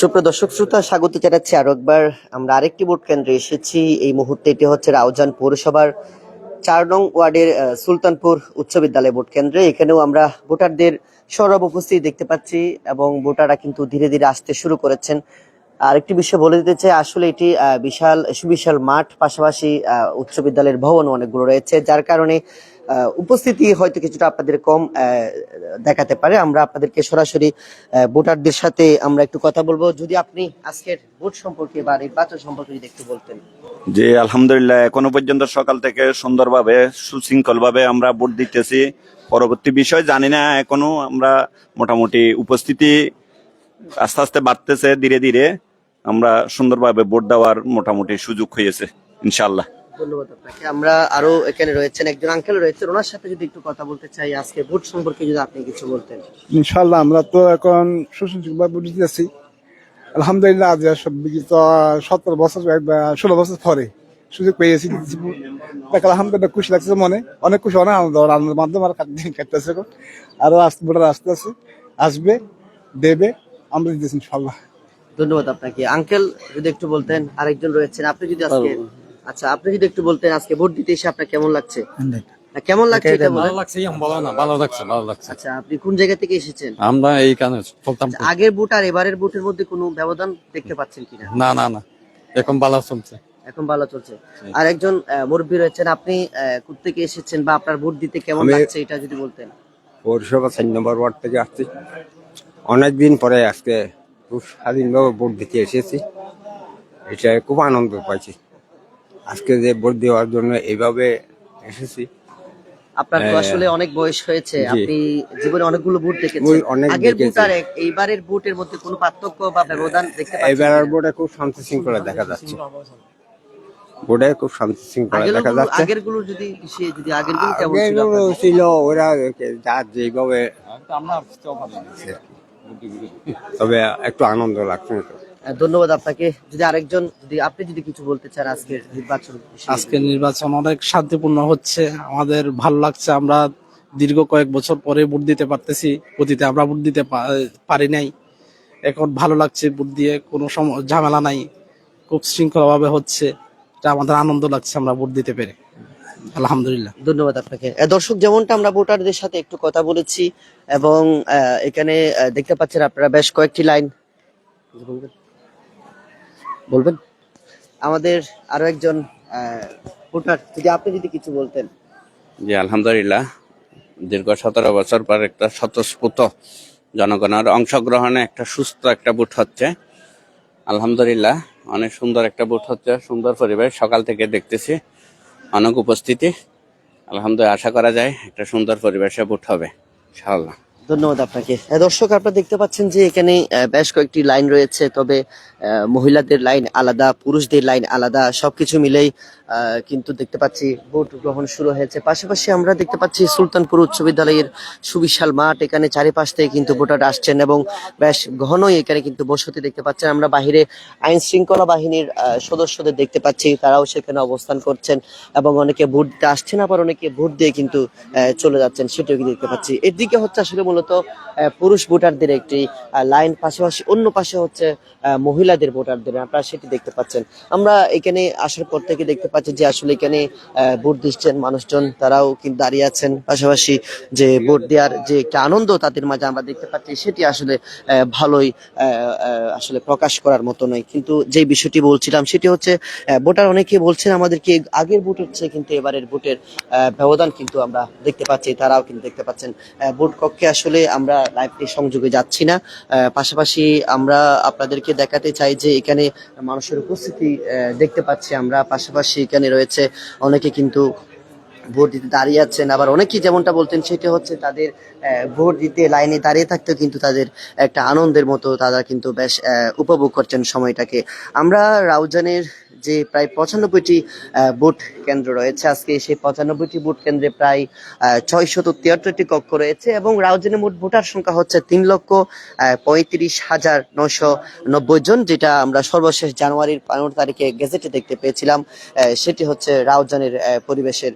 সুপ্রিয় দর্শক, শ্রোতা, স্বাগত জানাচ্ছি আরও একবার। আমরা আরেকটি ভোট কেন্দ্রে এসেছি। এই মুহূর্তে এটি হচ্ছে রাউজান পৌরসভার চার নং ওয়ার্ডের সুলতানপুর উচ্চ বিদ্যালয় ভোট কেন্দ্রে। এখানেও আমরা ভোটারদের সরব উপস্থিতি দেখতে পাচ্ছি এবং ভোটাররা কিন্তু ধীরে ধীরে আসতে শুরু করেছেন। আরেকটি বিষয় বলে দিতে চাই, আসলে এটি বিশাল, সুবিশাল মাঠ। পাশাপাশি উচ্চ বিদ্যালয়ের ভবন অনেকগুলো রয়েছে, যার কারণে উপস্থিতি হয়তো কিছুটা আপনাদের কম দেখাতে পারে। আমরা আপনাদেরকে সরাসরি ভোটারদের সাথে আমরা একটু কথা বলব। যদি আপনি আজকের ভোট সম্পর্কে বা নির্বাচন সম্পর্কে যদি একটু বলতেন। জি, আলহামদুলিল্লাহ। এখনও পর্যন্ত সকাল থেকে সুন্দরভাবে সুশৃঙ্খল ভাবে আমরা ভোট দিতেছি। পরবর্তী বিষয় জানি না, এখনও আমরা মোটামুটি উপস্থিতি আস্তে আস্তে বাড়তেছে ধীরে ধীরে। আমরা সুন্দরভাবে ভোট দেওয়ার মোটামুটি সুযোগ হয়েছে ইনশাল্লাহ ধন্যবাদ আপনাকে। আমরা আরও এখানে রয়েছেন একজন আঙ্কেল রয়েছেন ওনার সাথে যদি একটু কথা বলতে চাই আজকে ভোট সম্পর্কে যদি আপনি কিছু বলতেন। ইনশাল্লাহ আমরা তো এখন সুশৃঙ্খলভাবে বুঝতেছি আলহামদুলিল্লাহ আজ সব বিগত সতেরো বছর ষোলো বছর পরে সুযোগ পেয়েছি। দেখ আলহামদুলিল্লাহ খুশি লাগছে মনে। অনেক খুশি অনেক আনন্দ। আনন্দের মাধ্যমে আর দিন কাটতেছে এখন। আরও আসতে ভোটার আসতে আছে আসবে দেবে আমরা দিতেছি ইনশাল্লাহ ধন্যবাদ আপনাকে। আঙ্কেল যদি একটু বলতেন আরেকজন রয়েছেন আপনি যদি আজকে আচ্ছা আপনি যদি একটু বলতেন আজকে ভোট দিতে এসে আপনার কেমন লাগছে? কেমন লাগছে ভালো লাগছে ভালো না ভালো লাগছে ভালো লাগছে। আচ্ছা আপনি কোন জায়গা থেকে এসেছেন? আমরা এই কানে আচ্ছা, আগের ভোট আর এবারের ভোটের মধ্যে কোনো ব্যবধান দেখতে পাচ্ছেন কিনা? না না না এখন ভালো চলছে। এখন ভালো চলছে। আর একজন আহ, মুরব্বী রয়েছেন আপনি কোথা থেকে এসেছেন বা আপনার ভোট দিতে কেমন লাগছে এটা যদি বলতেন? পৌরসভা চার নম্বর ওয়ার্ড থেকে আসছি। অনেকদিন পরে আজকে খুব স্বাধীনভাবে ভোট দিতে এসেছি। এটা খুব আনন্দ পাইছি। আজকে যে ভোট দেওয়ার জন্য এইভাবে এসেছি। আপনার তো হ্যাঁ। আসলে অনেক বয়স হয়েছে। আপনি জীবনে অনেকগুলো ভোট দেখেছেন। অনেক আগের ভোট আর এইবারের ভোটের মধ্যে কোনো পার্থক্য বা ব্যবধান দেখতে পাচ্ছেন কিনা? ভোটে খুব শান্তি শৃঙ্খলা দেখা যাচ্ছে। ভোটে খুব শান্তি শৃঙ্খলা দেখা যাচ্ছে। আগেরগুলো যদি সে যদি আগেরগুলো কেমন ছিল? ছিল ওরা যার যেভাবে তবে একটু আনন্দ লাগছে। ধন্যবাদ আপনাকে। যদি আরেকজন যদি আপনি যদি কিছু বলতে চান আজকের নির্বাচন। আজকের নির্বাচন অনেক শান্তিপূর্ণ হচ্ছে। আমাদের ভালো লাগছে আমরা দীর্ঘ কয়েক বছর পরে ভোট দিতে পারতেছি। অতীতে আমরা ভোট দিতে পারি নাই। এখন ভালো লাগছে ভোট দিয়ে কোনো ঝামেলা নাই। খুব শৃঙ্খলা ভাবে হচ্ছে। এটা আমাদের আনন্দ লাগছে আমরা ভোট দিতে পেরে। আলহামদুলিল্লাহ। ধন্যবাদ আপনাকে। দর্শক যেমনটা আমরা ভোটারদের সাথে একটু কথা বলেছি এবং এখানে দেখতে পাচ্ছেন আপনারা বেশ কয়েকটি লাইন। বলবেন? আমাদের আরও একজন ভোটার যদি আপনি যদি কিছু বলতেন। জি আলহামদুলিল্লাহ। দীর্ঘ সতেরো বছর পর একটা স্বতঃস্ফূর্ত জনগণের অংশগ্রহণে একটা সুস্থ একটা বুট হচ্ছে। আলহামদুলিল্লাহ অনেক সুন্দর একটা বুট হচ্ছে সুন্দর পরিবেশ। সকাল থেকে দেখতেছি অনেক উপস্থিতি। আলহামদুলিল্লাহ আশা করা যায় একটা সুন্দর পরিবেশে বুট হবে ইনশাআল্লাহ। ধন্যবাদ আপনাকে। দর্শক, আপনারা দেখতে পাচ্ছেন যে এখানে বেশ কয়েকটি লাইন রয়েছে, তবে মহিলাদের লাইন আলাদা, পুরুষদের লাইন আলাদা, সবকিছু মিলেই কিন্তু দেখতে পাচ্ছি ভোট গ্রহণ শুরু হয়েছে। পাশাপাশি আমরা দেখতে পাচ্ছি সুলতানপুর উচ্চ বিদ্যালয়ের সুবিশাল মাঠ, এখানে চারিপাশ থেকে কিন্তু ভোটার আসছেন এবং বেশ ঘনই এখানে কিন্তু বসতি দেখতে পাচ্ছেন। আমরা বাহিরে আইন শৃঙ্খলা বাহিনীর সদস্যদের দেখতে পাচ্ছি, তারাও সেখানে অবস্থান করছেন এবং অনেকে ভোট দিতে আসছেন, আবার অনেকে ভোট দিয়ে কিন্তু চলে যাচ্ছেন, সেটাও কিন্তু দেখতে পাচ্ছি। এদিকে হচ্ছে আসলে মূলত পুরুষ ভোটারদের একটি লাইন, পাশাপাশি অন্য পাশে হচ্ছে মহিলাদের ভোটারদের। আপনারা সেটি দেখতে পাচ্ছেন। আমরা এখানে আসার পর থেকে দেখতে পাচ্ছি যে আসলে এখানে ভোট দিচ্ছেন মানুষজন। তারাও কিন্তু দাঁড়িয়ে আছেন। পাশাপাশি যে ভোট দেওয়ার যে একটা আনন্দ তাদের মাঝে আমরা দেখতে পাচ্ছি, সেটি আসলে ভালোই আসলে প্রকাশ করার মতো নয়। কিন্তু যে বিষয়টি বলছিলাম, সেটি হচ্ছে ভোটার অনেকে বলছেন আমাদেরকে আগের ভোটের চেয়ে কিন্তু এবারের ভোটের ব্যবধান কিন্তু আমরা দেখতে পাচ্ছি, তারাও কিন্তু দেখতে পাচ্ছেন। ভোট কক্ষে আসলে আমরা লাইভটি সংযোগে যাচ্ছি না। পাশাপাশি আমরা আপনাদেরকে দেখাতে চাই যে এখানে মানুষের উপস্থিতি দেখতে পাচ্ছি আমরা। পাশাপাশি এখানে রয়েছে অনেকে কিন্তু ভোট দিতে দাঁড়িয়ে আছেন। আবার অনেকেই যেমনটা বলতেন, সেটা হচ্ছে তাদের ভোট দিতে লাইনে দাঁড়িয়ে থাকতেও কিন্তু তাদের একটা আনন্দের মতো তারা কিন্তু বেশ উপভোগ করছেন সময়টাকে। আমরা রাউজানের যে প্রায় পঁচানব্বইটি ভোট কেন্দ্র রয়েছে। আজকে সেই পঁচানব্বইটি ভোট কেন্দ্রে প্রায় ছয়শত তিয়াত্তরটি কক্ষ রয়েছে এবং রাউজানে মোট ভোটার সংখ্যা হচ্ছে তিন লক্ষ পঁয়ত্রিশ হাজার নয়শো নব্বই জন, যেটা আমরা সর্বশেষ জানুয়ারির পনেরো তারিখে গেজেটে দেখতে পেয়েছিলাম। সেটি হচ্ছে রাউজানের পরিবেশের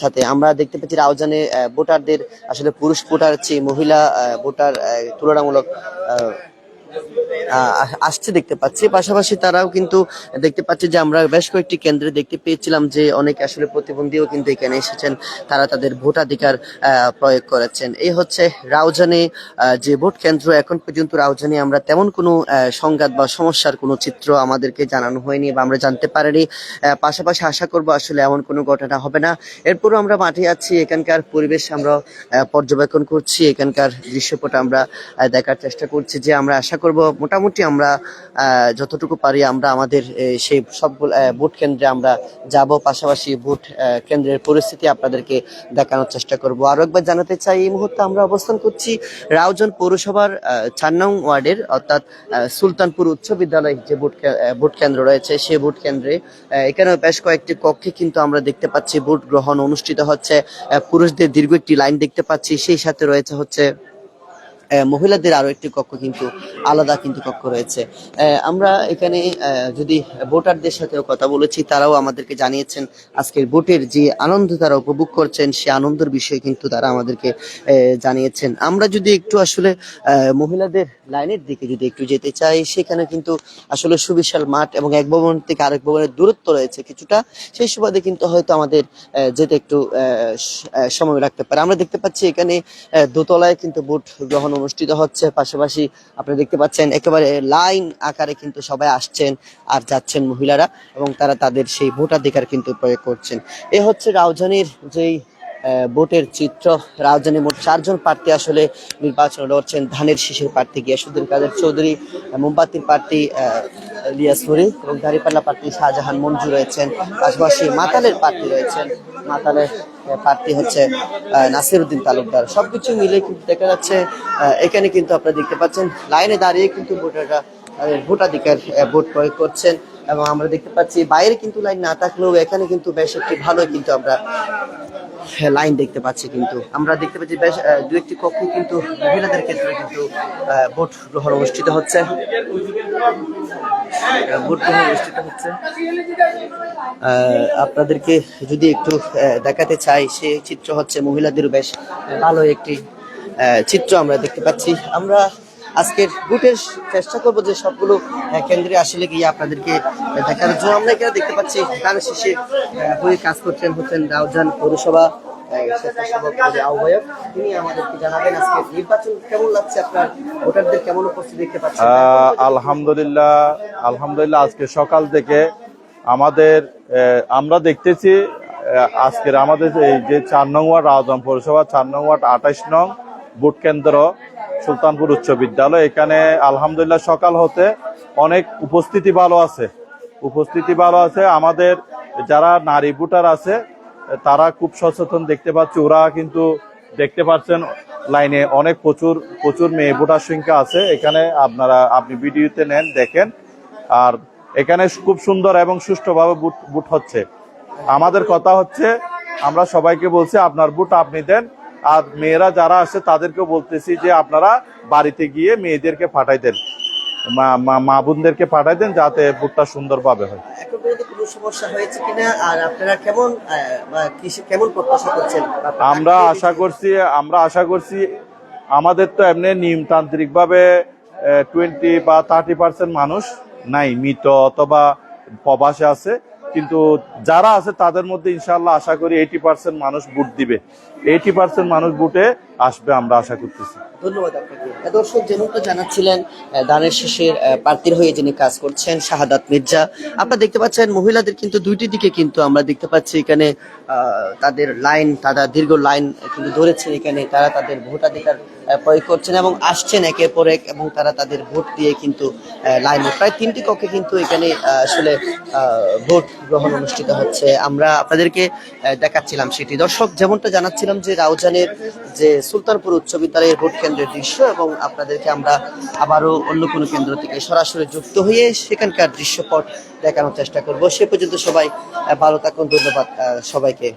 সাথে। আমরা দেখতে পেয়েছি রাউজানে ভোটারদের, আসলে পুরুষ ভোটার চেয়ে মহিলা ভোটার তুলনামূলক আসছে দেখতে পাচ্ছি। পাশাপাশি তারাও কিন্তু দেখতে পাচ্ছি যে আমরা বেশ কয়েকটি কেন্দ্রে দেখতে পেয়েছিলাম যে অনেক আসলে প্রতিবন্ধীও কিন্তু এখানে এসেছেন। তারা তাদের ভোটাধিকার প্রয়োগ করেছেন। এই হচ্ছে রাউজানে যে ভোট কেন্দ্র। এখন পর্যন্ত রাউজানে আমরা তেমন কোনো সংঘাত বা সমস্যার কোনো চিত্র আমাদেরকে জানানো হয়নি বা আমরা জানতে পারিনি। পাশাপাশি আশা করব আসলে এমন কোনো ঘটনা হবে না। এরপরও আমরা মাঠে আছি। এখানকার পরিবেশ আমরা পর্যবেক্ষণ করছি। এখানকার দৃশ্যপট আমরা দেখার চেষ্টা করছি যে আমরা আশা করব মোটামুটি আমরা যতটুকু পারি আমরা আমাদের সেই সব ভোট কেন্দ্রে আমরা যাব। পাশাপাশি ভোট কেন্দ্রের পরিস্থিতি আপনাদেরকে দেখানোর চেষ্টা করব। আরও একবার জানাতে চাই, এই মুহূর্তে আমরা অবস্থান করছি রাউজন পৌরসভার চার ওয়ার্ডের, অর্থাৎ সুলতানপুর উচ্চ বিদ্যালয় যে ভোট ভোট কেন্দ্র রয়েছে, সেই ভোট কেন্দ্রে এখানে বেশ কয়েকটি কক্ষে কিন্তু আমরা দেখতে পাচ্ছি ভোট গ্রহণ অনুষ্ঠিত হচ্ছে। পুরুষদের দীর্ঘ একটি লাইন দেখতে পাচ্ছি, সেই সাথে রয়েছে হচ্ছে মহিলাদের আরও একটি কক্ষ কিন্তু, আলাদা কিন্তু কক্ষ রয়েছে। আমরা এখানে যদি ভোটারদের সাথেও কথা বলেছি, তারাও আমাদেরকে জানিয়েছেন, আজকের ভোটের যে আনন্দ তারা উপভোগ করছেন, সে আনন্দের বিষয়ে কিন্তু তারা আমাদেরকে জানিয়েছেন। আমরা যদি একটু আসলে মহিলাদের লাইনের দিকে যদি একটু যেতে চাই, সেখানে কিন্তু আসলে সুবিশাল মাঠ এবং এক ভবন থেকে আরেক ভবনের দূরত্ব রয়েছে কিছুটা। সেই সুবাদে কিন্তু হয়তো আমাদের যেতে একটু সময় রাখতে পারে। আমরা দেখতে পাচ্ছি এখানে দোতলায় কিন্তু ভোট গ্রহণ অনুষ্ঠিত হচ্ছে। পাশাপাশি আপনারা দেখতে পাচ্ছেন, একেবারে লাইন আকারে কিন্তু সবাই আসছেন আর যাচ্ছেন মহিলারা এবং তারা তাদের সেই ভোটাধিকার কিন্তু প্রয়োগ করছেন। এ হচ্ছে রাউজানির যেই ভোটের চিত্র। রাজধানী মোট চারজন প্রার্থী আসলে নির্বাচন লড়ছেন। ধানের শীষের প্রার্থী গিয়াসুদ্দিন কাদের চৌধুরী মোমবাতির প্রার্থী আহ, ইলিয়াস নুরি এবং দাঁড়িপাল্লা প্রার্থী শাহজাহান মঞ্জু রয়েছেন। পাশাপাশি মাতালের প্রার্থী রয়েছেন। মাতালের প্রার্থী হচ্ছে আহ, নাসিরউদ্দিন তালুকদার। সবকিছু মিলে কিন্তু দেখা যাচ্ছে এখানে কিন্তু আপনারা দেখতে পাচ্ছেন লাইনে দাঁড়িয়ে কিন্তু ভোটাররা তাদের ভোটাধিকার ভোট প্রয়োগ করছেন এবং আমরা দেখতে পাচ্ছি বাইরে কিন্তু লাইন না থাকলেও এখানে কিন্তু বেশ একটি ভালো কিন্তু আমরা লাইন দেখতে পাচ্ছি কিন্তু। আমরা দেখতে পাচ্ছি বেশ দু একটি কক্ষে কিন্তু মহিলাদের ক্ষেত্রে কিন্তু ভোট গ্রহণ অনুষ্ঠিত হচ্ছে। ভোট গ্রহণ অনুষ্ঠিত হচ্ছে। আপনাদেরকে যদি একটু দেখাতে চাই, সে চিত্র হচ্ছে মহিলাদের বেশ ভালো একটি চিত্র আমরা দেখতে পাচ্ছি। আমরা আজকের ভোটের চেষ্টা করব যে সবগুলো কেন্দ্রে আসলে গিয়ে আপনাদেরকে দেখার জন্য। আমরা এখানে দেখতে পাচ্ছি গান শেষে হয়ে কাজ করছেন হচ্ছেন রাউজান পৌরসভা আহ, আহ্বায়ক। তিনি আমাদেরকে জানাবেন আলহামদুলিল্লাহ আলহামদুলিল্লাহ আজকে সকাল থেকে আমাদের আমরা দেখতেছি আজকের আমাদের এই যে চার নং ওয়ার্ড রাজধান পৌরসভা চার নং ওয়ার্ড আঠাইশ নং ভোট কেন্দ্র, সুলতানপুর উচ্চ বিদ্যালয়। এখানে আলহামদুলিল্লাহ সকাল হতে অনেক উপস্থিতি ভালো আছে। উপস্থিতি ভালো আছে। আমাদের যারা নারী ভোটার আছে, তারা খুব সচেতন দেখতে পাচ্ছি। ওরা কিন্তু দেখতে পাচ্ছেন লাইনে অনেক প্রচুর প্রচুর মেয়ে ভোটার সংখ্যা আছে। এখানে আপনারা, আপনি ভিডিওতে নেন, দেখেন। আর এখানে খুব সুন্দর এবং সুষ্ঠুভাবে বুট বুট হচ্ছে। আমাদের কথা হচ্ছে, আমরা সবাইকে বলছি, আপনার বুট আপনি দেন। আর মেয়েরা যারা আসে তাদেরকে বলতেছি যে আপনারা বাড়িতে গিয়ে মেয়েদেরকে পাঠাই দেন। মা- বোনদেরকে পাঠাই দেন যাতে বুটটা সুন্দরভাবে হয়। আমরা আশা করছি আমরা আশা করছি আমাদের তো এমনি নিয়মতান্ত্রিক ভাবে টোয়েন্টি বা থার্টি পার্সেন্ট মানুষ নাই মৃত অথবা প্রবাসে আছে। কিন্তু যারা আছে তাদের মধ্যে ইনশাল্লাহ আশা করি এইটি পার্সেন্ট মানুষ ভোট দিবে। এইটি পার্সেন্ট মানুষ ভোটে আসবে, আমরা আশা করতেছি। ধন্যবাদ আপনাকে। দর্শক যেমনটা জানাচ্ছিলেন দানের শেষের প্রার্থীর হয়ে যিনি কাজ করছেন, শাহাদাত মির্জা, আপনারা দেখতে পাচ্ছেন, মহিলাদের কিন্তু দুইটি দিকে কিন্তু আমরা দেখতে পাচ্ছি এখানে তাদের লাইন, তারা দীর্ঘ লাইন কিন্তু ধরেছেন এখানে, তারা তাদের ভোটাধিকার প্রয়োগ করছেন এবং আসছেন একের পর এক এবং তারা তাদের ভোট দিয়ে কিন্তু লাইনে। প্রায় তিনটি কক্ষে কিন্তু এখানে আসলে ভোট গ্রহণ অনুষ্ঠিত হচ্ছে। আমরা আপনাদেরকে দেখাচ্ছিলাম সেটি। দর্শক, যেমনটা জানাচ্ছিলাম যে রাউজানের যে সুলতানপুর উচ্চ বিদ্যালয়ের ভোট কেন্দ্রের দৃশ্য এবং আপনাদেরকে আমরা আবারও অন্য কোনো কেন্দ্র থেকে সরাসরি যুক্ত হয়ে সেখানকার দৃশ্যপট দেখানোর চেষ্টা করব। সে পর্যন্ত সবাই ভালো থাকুন, ধন্যবাদ সবাইকে।